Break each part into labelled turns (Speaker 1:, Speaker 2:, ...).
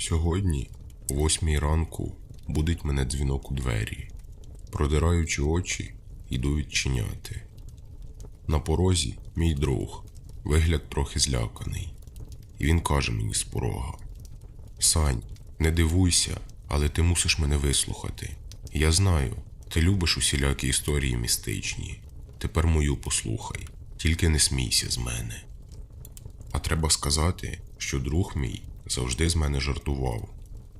Speaker 1: Сьогодні, о восьмій ранку, будить мене дзвінок у двері. Продираючи очі, йду відчиняти. На порозі мій друг, вигляд трохи зляканий. І він каже мені з порога: Сань, не дивуйся, але ти мусиш мене вислухати. Я знаю, ти любиш усілякі історії містичні. Тепер мою послухай, тільки не смійся з мене. А треба сказати, що друг мій завжди з мене жартував.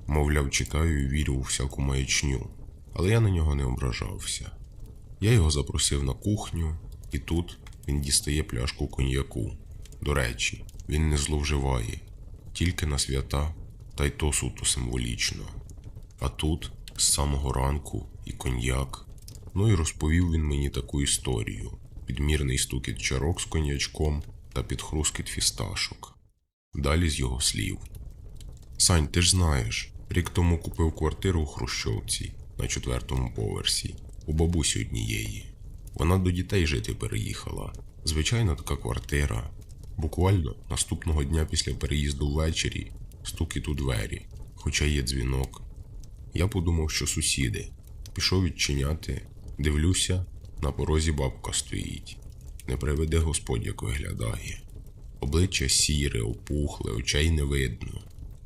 Speaker 1: Мовляв, читаю і вірю у всяку маячню, але я на нього не ображався. Я його запросив на кухню, і тут він дістає пляшку коньяку. До речі, він не зловживає, тільки на свята, та й то суто символічно. А тут, з самого ранку, і коньяк. Ну і розповів він мені таку історію: підмірний стукіт чарок з коньячком та підхрускіт фісташок. Далі з його слів. Сань, ти ж знаєш, рік тому купив квартиру у Хрущовці на четвертому поверсі, у бабусі однієї. Вона до дітей жити переїхала. Звичайна така квартира. Буквально наступного дня після переїзду ввечері стукіт у двері, хоча є дзвінок. Я подумав, що сусіди. Пішов відчиняти, дивлюся, на порозі бабка стоїть. Не приведе Господь, як виглядає. Обличчя сіре, опухле, очей не видно,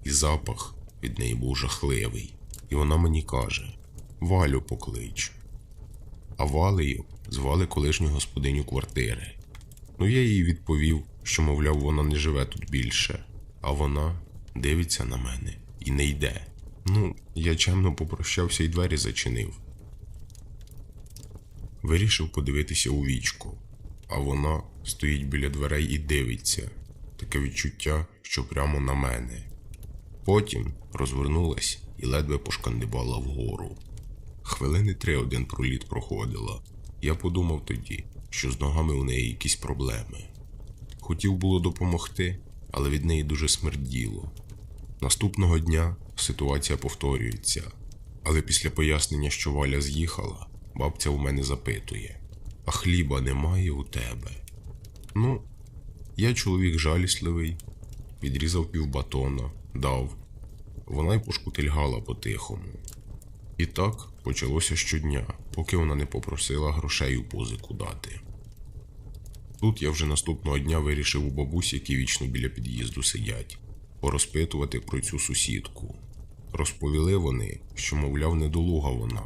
Speaker 1: і запах від неї був жахливий. І вона мені каже: Валю поклич. А Валею звали колишню господиню квартири. Ну я їй відповів, що, мовляв, вона не живе тут більше, а вона дивиться на мене і не йде. Ну, я чемно попрощався і двері зачинив. Вирішив подивитися у вічку, а вона стоїть біля дверей і дивиться, таке відчуття, що прямо на мене. Потім розвернулась і ледве пошкандибала вгору. Хвилини три один проліт проходила. Я подумав тоді, що з ногами у неї якісь проблеми. Хотів було допомогти, але від неї дуже смерділо. Наступного дня ситуація повторюється, але після пояснення, що Валя з'їхала, бабця у мене запитує: А хліба немає у тебе? Ну, я чоловік жалісливий, відрізав півбатона, дав. Вона й пошкутильгала по-тихому. І так почалося щодня, поки вона не попросила грошей у позику дати. Тут я вже наступного дня вирішив у бабусі, які вічно біля під'їзду сидять, порозпитувати про цю сусідку. Розповіли вони, що, мовляв, недолуга вона,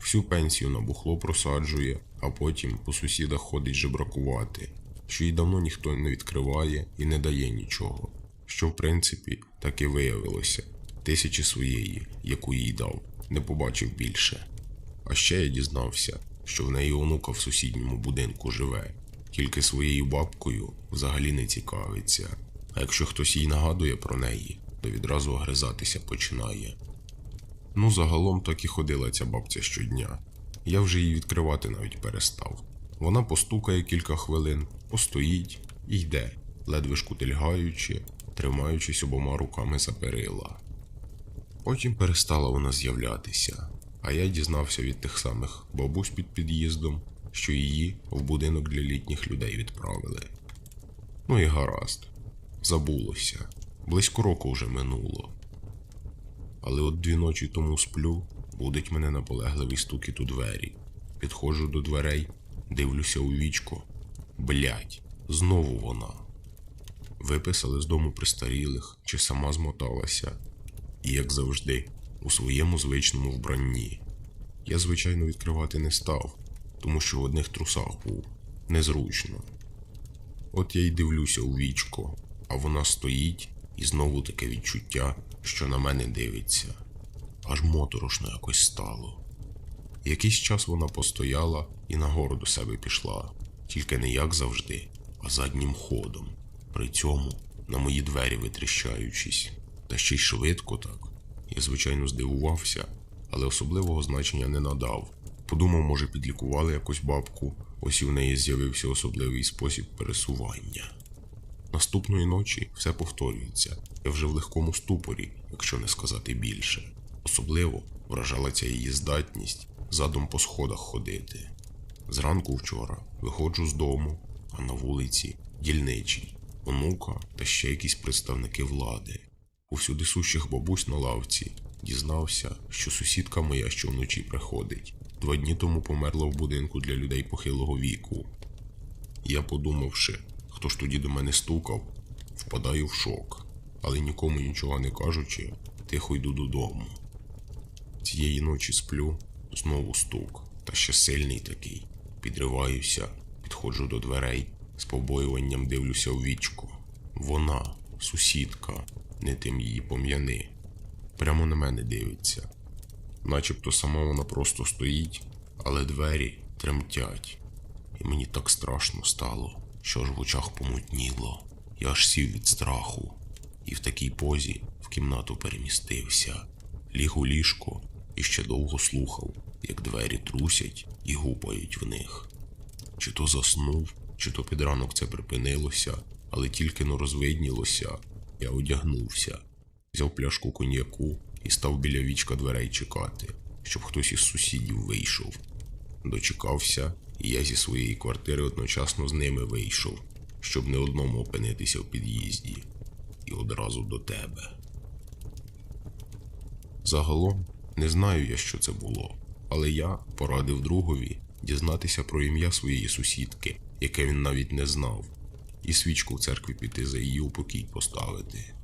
Speaker 1: всю пенсію на бухло просаджує, а потім по сусідах ходить жебракувати, що їй давно ніхто не відкриває і не дає нічого. Що, в принципі, так і виявилося тисячі своєї, яку їй дав, не побачив більше. А ще я дізнався, що в неї онука в сусідньому будинку живе, тільки своєю бабкою взагалі не цікавиться. А якщо хтось їй нагадує про неї, то відразу огризатися починає. Ну, загалом так і ходила ця бабця щодня. Я вже її відкривати навіть перестав. Вона постукає кілька хвилин, постоїть і йде, ледве шкутильгаючи, тримаючись обома руками за перила. Потім перестала вона з'являтися, а я дізнався від тих самих бабусь під під'їздом, що її в будинок для літніх людей відправили. Ну і гаразд, забулося. Близько року вже минуло. Але от дві ночі тому сплю, будить мене наполегливий стукіт у двері. Підходжу до дверей, дивлюся у вічко. Блять, знову вона. Виписали з дому престарілих, чи сама змоталася, і, як завжди, у своєму звичному вбранні. Я, звичайно, відкривати не став, тому що в одних трусах був незручно. От я й дивлюся у вічко, а вона стоїть і знову таке відчуття, що на мене дивиться. Аж моторошно якось стало. Якийсь час вона постояла і нагору до себе пішла, тільки не як завжди, а заднім ходом, при цьому на мої двері витріщаючись, та ще й швидко так. Я, звичайно, здивувався, але особливого значення не надав. Подумав, може, підлікували якусь бабку, ось і в неї з'явився особливий спосіб пересування. Наступної ночі все повторюється, я вже в легкому ступорі, якщо не сказати більше. Особливо вражала ця її здатність задом по сходах ходити. Зранку вчора виходжу з дому, а на вулиці дільничий, онука та ще якісь представники влади. у всюдисущих бабусь на лавці, дізнався, що сусідка моя щовночі приходить. Два дні тому померла в будинку для людей похилого віку. Я, подумавши, хто ж тоді до мене стукав, впадаю в шок, але нікому нічого не кажучи, тихо йду додому. Цієї ночі сплю, знову стук, та ще сильний такий. Підриваюся, підходжу до дверей, з побоюванням дивлюся у вічко. Вона, сусідка, не тим її пом'яни. Прямо на мене дивиться. Начебто сама вона просто стоїть, але двері тремтять. І мені так страшно стало, що аж в очах помутніло. Я аж сів від страху, і в такій позі в кімнату перемістився, ліг у ліжко і ще довго слухав, як двері трусять і гупають в них. Чи то заснув, чи то під ранок це припинилося, але тільки но розвиднілося, я одягнувся, взяв пляшку коньяку і став біля вічка дверей чекати, щоб хтось із сусідів вийшов. Дочекався, і я зі своєї квартири одночасно з ними вийшов, щоб не одному опинитися в під'їзді, і одразу до тебе. Загалом не знаю я, що це було, але я порадив другові дізнатися про ім'я своєї сусідки, яке він навіть не знав, і свічку в церкві піти за її упокій поставити.